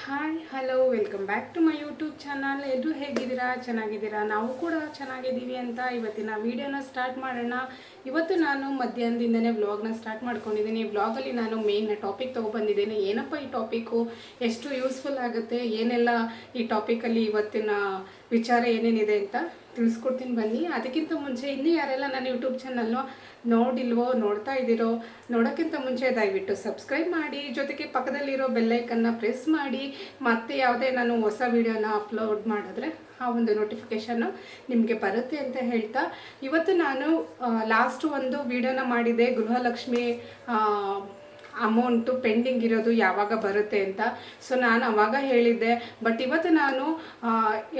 Hi hello welcome back to my YouTube channel ಎಲ್ಲರೂ ಹೇಗಿದ್ದೀರಾ? ಚೆನ್ನಾಗಿದ್ದೀರಾ? ನಾವು ಕೂಡ ಚೆನ್ನಾಗಿದ್ದೀವಿ ಅಂತ ಇವತ್ತಿನ ವಿಡಿಯೋನ ಸ್ಟಾರ್ಟ್ ಮಾಡೋಣ. ಇವತ್ತು ನಾನು ಮಧ್ಯಾಹ್ನದಿಂದನೇ ವ್ಲಾಗ್ನ ಸ್ಟಾರ್ಟ್ ಮಾಡ್ಕೊಂಡಿದ್ದೀನಿ. ವ್ಲಾಗಲ್ಲಿ ನಾನು ಮೇನ್ ಟಾಪಿಕ್ ತೊಗೊಬಂದಿದ್ದೇನೆ ಏನಪ್ಪ ಈ ಟಾಪಿಕ್ಕು ಎಷ್ಟು ಯೂಸ್ಫುಲ್ ಆಗುತ್ತೆ? ಏನೆಲ್ಲ ಈ ಟಾಪಿಕಲ್ಲಿ ಇವತ್ತಿನ ವಿಚಾರ ಏನೇನಿದೆ ಅಂತ ತಿಳಿಸ್ಕೊಡ್ತೀನಿ ಬನ್ನಿ. ಅದಕ್ಕಿಂತ ಮುಂಚೆ ಇನ್ನೂ ಯಾರೆಲ್ಲ ನನ್ನ ಯೂಟ್ಯೂಬ್ ಚಾನಲ್ನ ನೋಡಿಲ್ವೋ, ನೋಡ್ತಾ ಇದ್ದೀರೋ, ನೋಡೋಕ್ಕಿಂತ ಮುಂಚೆ ದಯವಿಟ್ಟು ಸಬ್ಸ್ಕ್ರೈಬ್ ಮಾಡಿ, ಜೊತೆಗೆ ಪಕ್ಕದಲ್ಲಿರೋ ಬೆಲ್ಲೈಕನ್ನ ಪ್ರೆಸ್ ಮಾಡಿ, ಮತ್ತೆ ಯಾವುದೇ ನಾನು ಹೊಸ ವಿಡಿಯೋನ ಅಪ್ಲೋಡ್ ಮಾಡಿದ್ರೆ ಆ ಒಂದು ನೋಟಿಫಿಕೇಷನ್ನು ನಿಮಗೆ ಬರುತ್ತೆ ಅಂತ ಹೇಳ್ತಾ. ಇವತ್ತು ನಾನು ಲಾಸ್ಟ್ ಒಂದು ವಿಡಿಯೋನ ಮಾಡಿದೆ ಗೃಹಲಕ್ಷ್ಮಿ ಅಮೌಂಟು ಪೆಂಡಿಂಗ್ ಇರೋದು ಯಾವಾಗ ಬರುತ್ತೆ ಅಂತ. ಸೊ ನಾನು ಅವಾಗ ಹೇಳಿದ್ದೆ. ಬಟ್ ಇವತ್ತು ನಾನು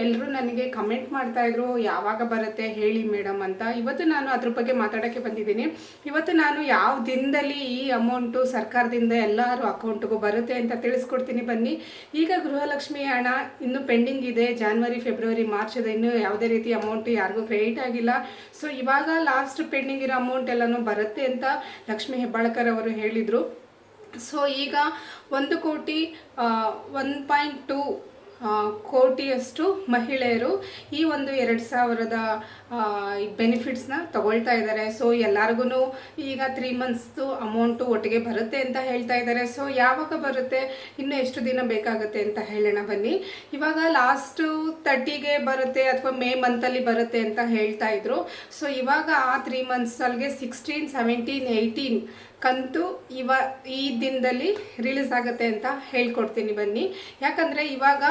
ಎಲ್ಲರೂ ನನಗೆ ಕಮೆಂಟ್ ಮಾಡ್ತಾಯಿದ್ರು ಯಾವಾಗ ಬರುತ್ತೆ ಹೇಳಿ ಮೇಡಮ್ ಅಂತ. ಇವತ್ತು ನಾನು ಅದ್ರ ಬಗ್ಗೆ ಮಾತಾಡೋಕ್ಕೆ ಬಂದಿದ್ದೀನಿ. ಇವತ್ತು ನಾನು ಯಾವ ದಿನದಲ್ಲಿ ಈ ಅಮೌಂಟು ಸರ್ಕಾರದಿಂದ ಎಲ್ಲರೂ ಅಕೌಂಟ್ಗೂ ಬರುತ್ತೆ ಅಂತ ತಿಳಿಸ್ಕೊಡ್ತೀನಿ ಬನ್ನಿ. ಈಗ ಗೃಹಲಕ್ಷ್ಮಿ ಹಣ ಇನ್ನೂ ಪೆಂಡಿಂಗ್ ಇದೆ. ಜಾನ್ವರಿ ಫೆಬ್ರವರಿ ಮಾರ್ಚ್ ಅದು. ಇನ್ನೂ ಯಾವುದೇ ರೀತಿ ಅಮೌಂಟ್ ಯಾರಿಗೂ ಕ್ರೆಡಿಟ್ ಆಗಿಲ್ಲ. ಸೊ ಇವಾಗ ಲಾಸ್ಟ್ ಪೆಂಡಿಂಗ್ ಇರೋ ಅಮೌಂಟ್ ಎಲ್ಲನೂ ಬರುತ್ತೆ ಅಂತ ಲಕ್ಷ್ಮಿ ಹೆಬ್ಬಾಳ್ಕರ್ ಅವರು ಹೇಳಿದರು. ಸೊ ಈಗ ಒಂದು ಕೋಟಿ ಒನ್ ಪಾಯಿಂಟ್ ಟು ಕೋಟಿಯಷ್ಟು ಮಹಿಳೆಯರು ಈ ಒಂದು ಎರಡು ಸಾವಿರದ ಬೆನಿಫಿಟ್ಸ್ನ ತಗೊಳ್ತಾ ಇದ್ದಾರೆ. ಸೊ ಎಲ್ಲರಿಗೂ ಈಗ ತ್ರೀ ಮಂತ್ಸ್ದು ಅಮೌಂಟು ಒಟ್ಟಿಗೆ ಬರುತ್ತೆ ಅಂತ ಹೇಳ್ತಾ ಇದ್ದಾರೆ. ಸೊ ಯಾವಾಗ ಬರುತ್ತೆ? ಇನ್ನು ಎಷ್ಟು ದಿನ ಬೇಕಾಗುತ್ತೆ ಅಂತ ಹೇಳೋಣ ಬನ್ನಿ. ಇವಾಗ ಲಾಸ್ಟು ತರ್ಟಿಗೆ ಬರುತ್ತೆ ಅಥವಾ ಮೇ ಮಂತಲ್ಲಿ ಬರುತ್ತೆ ಅಂತ ಹೇಳ್ತಾ ಇದ್ರು. ಸೊ ಇವಾಗ ಆ ತ್ರೀ ಮಂತ್ಸಲ್ಲಿಗೆ ಸಿಕ್ಸ್ಟೀನ್ ಸೆವೆಂಟೀನ್ ಏಯ್ಟೀನ್ ಕಂತು ಇವ, ಈ ದಿನದಲ್ಲಿ ರಿಲೀಸ್ ಆಗುತ್ತೆ ಅಂತ ಹೇಳ್ಕೊಡ್ತೀನಿ ಬನ್ನಿ. ಯಾಕಂದರೆ ಇವಾಗ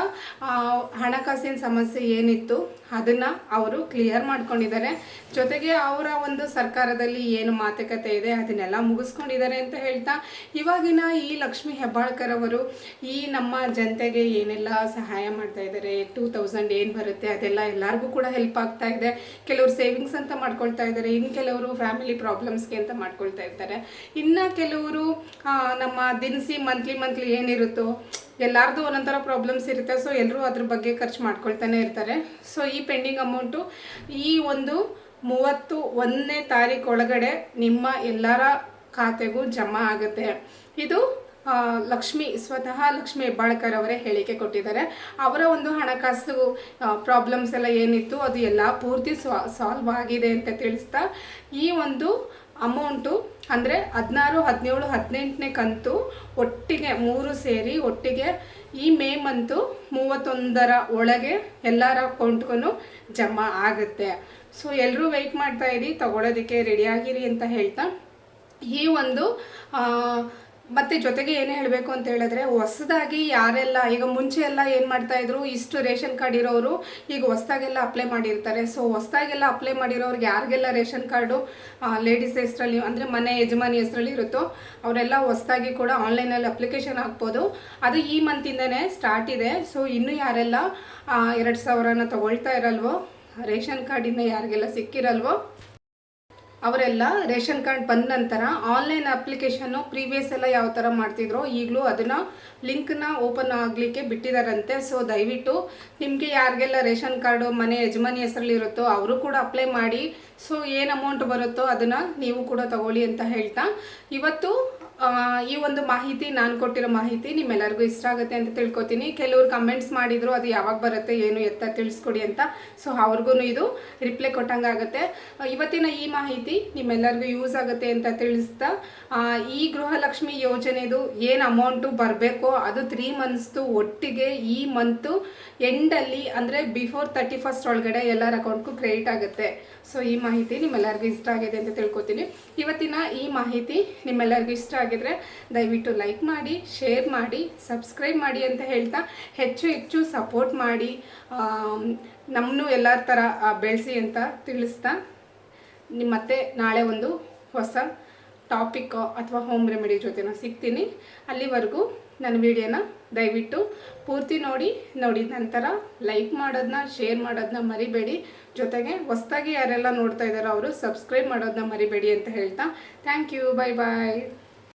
ಹಣಕಾಸಿನ ಸಮಸ್ಯೆ ಏನಿತ್ತು, ಅದನ್ನು ಅವರು ಕ್ಲಿಯರ್ ಮಾಡ್ಕೊಂಡಿದ್ದಾರೆ. ಜೊತೆಗೆ ಅವರ ಒಂದು ಸರ್ಕಾರದಲ್ಲಿ ಏನು ಮಾತುಕತೆ ಇದೆ, ಅದನ್ನೆಲ್ಲ ಮುಗಿಸ್ಕೊಂಡಿದ್ದಾರೆ ಅಂತ ಹೇಳ್ತಾ, ಇವಾಗಿನ ಈ ಲಕ್ಷ್ಮಿ ಹೆಬ್ಬಾಳ್ಕರ್ ಅವರು ಈ ನಮ್ಮ ಜನತೆಗೆ ಏನೆಲ್ಲ ಸಹಾಯ ಮಾಡ್ತಾ ಇದ್ದಾರೆ ಟೂ ತೌಸಂಡ್ ಏನು ಬರುತ್ತೆ, ಅದೆಲ್ಲ ಎಲ್ಲರಿಗೂ ಕೂಡ ಹೆಲ್ಪ್ ಆಗ್ತಾ ಇದೆ. ಕೆಲವರು ಸೇವಿಂಗ್ಸ್ ಅಂತ ಮಾಡ್ಕೊಳ್ತಾ ಇದ್ದಾರೆ ಇನ್ನು ಕೆಲವರು ಫ್ಯಾಮಿಲಿ ಪ್ರಾಬ್ಲಮ್ಸ್ಗೆ ಅಂತ ಮಾಡ್ಕೊಳ್ತಾ ಇರ್ತಾರೆ. ಇನ್ನು ಕೆಲವರು ನಮ್ಮ ದಿನಸಿ ಮಂತ್ಲಿ ಮಂತ್ಲಿ ಏನಿರುತ್ತೋ ಎಲ್ಲರದು ಒಂದೊಂಥರ ಪ್ರಾಬ್ಲಮ್ಸ್ ಇರುತ್ತೆ. ಸೊ ಎಲ್ಲರೂ ಅದ್ರ ಬಗ್ಗೆ ಖರ್ಚು ಮಾಡ್ಕೊಳ್ತಾನೆ ಇರ್ತಾರೆ. ಸೊ ಈ ಪೆಂಡಿಂಗ್ ಅಮೌಂಟು ಈ ಒಂದು ಮೂವತ್ತು ಒಂದನೇ ತಾರೀಕು ಒಳಗಡೆ ನಿಮ್ಮ ಎಲ್ಲರ ಖಾತೆಗೂ ಜಮಾ ಆಗುತ್ತೆ. ಇದು ಲಕ್ಷ್ಮಿ, ಸ್ವತಃ ಲಕ್ಷ್ಮಿ ಹೆಬ್ಬಾಳ್ಕರ್ ಅವರೇ ಹೇಳಿಕೆ ಕೊಟ್ಟಿದ್ದಾರೆ. ಅವರ ಒಂದು ಹಣಕಾಸು ಪ್ರಾಬ್ಲಮ್ಸ್ ಎಲ್ಲ ಏನಿತ್ತು, ಅದು ಎಲ್ಲ ಪೂರ್ತಿ ಸಾಲ್ವ್ ಆಗಿದೆ ಅಂತ ತಿಳಿಸ್ತಾ, ಈ ಒಂದು ಅಮೌಂಟು ಅಂದರೆ ಹದಿನಾರು, ಹದಿನೇಳು, ಹದಿನೆಂಟನೇ ಕಂತು ಒಟ್ಟಿಗೆ ಮೂರು ಸೇರಿ ಒಟ್ಟಿಗೆ ಈ ಮೇ ಮಂತು ಮೂವತ್ತೊಂದರ ಒಳಗೆ ಎಲ್ಲರ ಅಕೌಂಟ್ಗೂ ಜಮಾ ಆಗುತ್ತೆ. ಸೊ ಎಲ್ಲರೂ ವೆಯ್ಟ್ ಮಾಡ್ತಾ ಇರಿ ತಗೊಳ್ಳೋದಕ್ಕೆ ರೆಡಿಯಾಗಿರಿ ಅಂತ ಹೇಳ್ತಾ, ಈ ಒಂದು ಮತ್ತೆ ಜೊತೆಗೆ ಏನು ಹೇಳಬೇಕು ಅಂತ ಹೇಳಿದ್ರೆ ಹೊಸದಾಗಿ ಯಾರೆಲ್ಲ, ಈಗ ಮುಂಚೆ ಎಲ್ಲ ಏನು ಮಾಡ್ತಾ ಇದ್ರು, ಇಷ್ಟು ರೇಷನ್ ಕಾರ್ಡ್ ಇರೋರು ಈಗ ಹೊಸ್ದಾಗೆಲ್ಲ ಅಪ್ಲೈ ಮಾಡಿರ್ತಾರೆ. ಸೊ ಹೊಸ್ದಾಗೆಲ್ಲ ಅಪ್ಲೈ ಮಾಡಿರೋರ್ಗೆ ಯಾರಿಗೆಲ್ಲ ರೇಷನ್ ಕಾರ್ಡು ಲೇಡೀಸ್ ಹೆಸರಲ್ಲಿ, ಅಂದರೆ ಮನೆ ಯಜಮಾನಿ ಹೆಸರಲ್ಲಿ ಇರುತ್ತೋ, ಅವರೆಲ್ಲ ಹೊಸ್ದಾಗಿ ಕೂಡ ಆನ್ಲೈನಲ್ಲಿ ಅಪ್ಲಿಕೇಶನ್ ಹಾಕ್ಬೋದು. ಅದು ಈ ಮಂತಿಂದನೇ ಸ್ಟಾರ್ಟ್ ಇದೆ. ಸೊ ಇನ್ನೂ ಯಾರೆಲ್ಲ ಎರಡು ಸಾವಿರನ ತಗೊಳ್ತಾ ಇರಲ್ವೋ, ರೇಷನ್ ಕಾರ್ಡಿಂದ ಯಾರಿಗೆಲ್ಲ ಸಿಕ್ಕಿರಲ್ವೋ ಅವರೆಲ್ಲ ರೇಷನ್ ಕಾರ್ಡ್ ಬಂದ ನಂತರ ಆನ್ಲೈನ್ ಅಪ್ಲಿಕೇಶನ್ನು ಪ್ರೀವಿಯಸ್ ಎಲ್ಲ ಯಾವ ಥರ ಮಾಡ್ತಿದ್ರೋ ಈಗಲೂ ಅದನ್ನು ಲಿಂಕ್ನ ಓಪನ್ ಆಗಲಿಕ್ಕೆ ಬಿಟ್ಟಿದ್ದಾರಂತೆ ಸೊ, ದಯವಿಟ್ಟು ನಿಮಗೆ ಯಾರಿಗೆಲ್ಲ ರೇಷನ್ ಕಾರ್ಡು ಮನೆ ಯಜಮಾನಿ ಹೆಸರಲ್ಲಿ ಇರುತ್ತೋ ಅವರು ಕೂಡ ಅಪ್ಲೈ ಮಾಡಿ. ಸೊ, ಏನು ಅಮೌಂಟ್ ಬರುತ್ತೋ ಅದನ್ನು ನೀವು ಕೂಡ ತಗೊಳ್ಳಿ ಅಂತ ಹೇಳ್ತಾ. ಇವತ್ತು ಈ ಒಂದು ಮಾಹಿತಿ, ನಾನು ಕೊಟ್ಟಿರೋ ಮಾಹಿತಿ ನಿಮ್ಮೆಲ್ಲರಿಗೂ ಇಷ್ಟ ಆಗುತ್ತೆ ಅಂತ ತಿಳ್ಕೊತೀನಿ. ಕೆಲವರು ಕಮೆಂಟ್ಸ್ ಮಾಡಿದ್ರು ಅದು ಯಾವಾಗ ಬರುತ್ತೆ, ಏನು ಎತ್ತ ತಿಳಿಸ್ಕೊಡಿ ಅಂತ. ಸೊ ಅವ್ರಿಗೂ ಇದು ರಿಪ್ಲೈ ಕೊಟ್ಟಂಗಾಗುತ್ತೆ ಇವತ್ತಿನ ಈ ಮಾಹಿತಿ ನಿಮ್ಮೆಲ್ಲರಿಗೂ ಯೂಸ್ ಆಗುತ್ತೆ ಅಂತ ತಿಳಿಸ್ತಾ ಈ ಗೃಹಲಕ್ಷ್ಮಿ ಯೋಜನೆದು ಏನು ಅಮೌಂಟು ಬರಬೇಕೋ, ಅದು ತ್ರೀ ಮಂತ್ಸ್ದು ಒಟ್ಟಿಗೆ ಈ ಮಂತು ಎಂಡಲ್ಲಿ ಅಂದರೆ ಬಿಫೋರ್ ತರ್ಟಿ ಫಸ್ಟ್ ಒಳಗಡೆ ಎಲ್ಲರ ಅಕೌಂಟ್ಗೂ ಕ್ರೆಡಿಟ್ ಆಗುತ್ತೆ. ಸೊ ಈ ಮಾಹಿತಿ ನಿಮ್ಮೆಲ್ಲರಿಗೂ ಇಷ್ಟ ಆಗಿದೆ ಅಂತ ತಿಳ್ಕೊತೀನಿ. ಇವತ್ತಿನ ಈ ಮಾಹಿತಿ ನಿಮ್ಮೆಲ್ಲರಿಗೂ ಇಷ್ಟ ಆಗಿದ್ರೆ ದಯವಿಟ್ಟು ಲೈಕ್ ಮಾಡಿ ಶೇರ್ ಮಾಡಿ ಸಬ್ಸ್ಕ್ರೈಬ್ ಮಾಡಿ ಅಂತ ಹೇಳ್ತಾ ಹೆಚ್ಚು ಹೆಚ್ಚು ಸಪೋರ್ಟ್ ಮಾಡಿ ನಮ್ಮನ್ನು ಎಲ್ಲರ ಥರ ಬೆಳೆಸಿ ಅಂತ ತಿಳಿಸ್ತಾ ನಿಮ್ಮ ಮತ್ತೆ ನಾಳೆ ಒಂದು ಹೊಸ ಟಾಪಿಕ್ ಅಥವಾ ಹೋಮ್ ರೆಮಿಡಿ ಜೊತೆ ನಾನು ಸಿಗ್ತೀನಿ. ಅಲ್ಲಿವರೆಗೂ ನನ್ನ ವಿಡಿಯೋನ ದಯವಿಟ್ಟು ಪೂರ್ತಿ ನೋಡಿ, ನೋಡಿದ ನಂತರ ಲೈಕ್ ಮಾಡೋದನ್ನ ಶೇರ್ ಮಾಡೋದನ್ನ ಮರಿಬೇಡಿ. ಜೊತೆಗೆ ಹೊಸದಾಗಿ ಯಾರೆಲ್ಲ ನೋಡ್ತಾ ಇದ್ದಾರೋ ಅವರು ಸಬ್ಸ್ಕ್ರೈಬ್ ಮಾಡೋದನ್ನ ಮರಿಬೇಡಿ ಅಂತ ಹೇಳ್ತಾ. Thank you bye bye